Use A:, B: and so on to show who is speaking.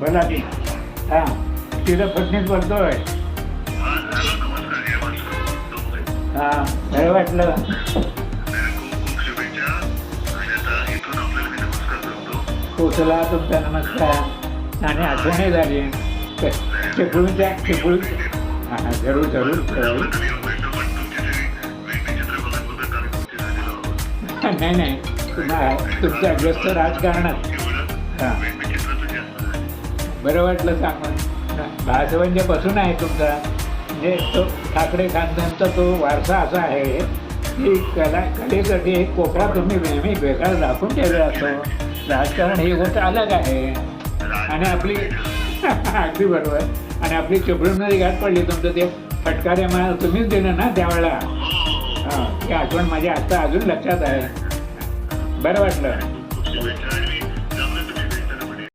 A: बोला की. हां तिथं फडणीस बोलतोय.
B: हा हां
A: बरं वाटलं?
B: आणि
A: पोचला तुमचा नमस्कार. आणि आठवणी झाली. चिपळूणच्या चिपळूण हां जरूर जरूर जरूर. नाही नाही तुम्हा तुमच्या व्यस्त राजकारणात. हां. बरं वाटलं सांगून भासवंजेपासून आहे तुमचा. म्हणजे तो ठाकरे खानदानचा तो वारसा असा आहे. की कला कलेसाठी एक कोपरा तुम्ही नेहमी वेगळा दाखवून ठेवला असतो. राजकारण ही गोष्ट अलग आहे. आणि आपली अगदी बरोबर. आणि आपली चिपळूणमध्ये गाठ पडली तुमचं ते फटकारे मला तुम्हीच दिलं ना त्यावेळेला? हां ती आठवण माझ्या आता अजून लक्षात आहे. बरं वाटलं.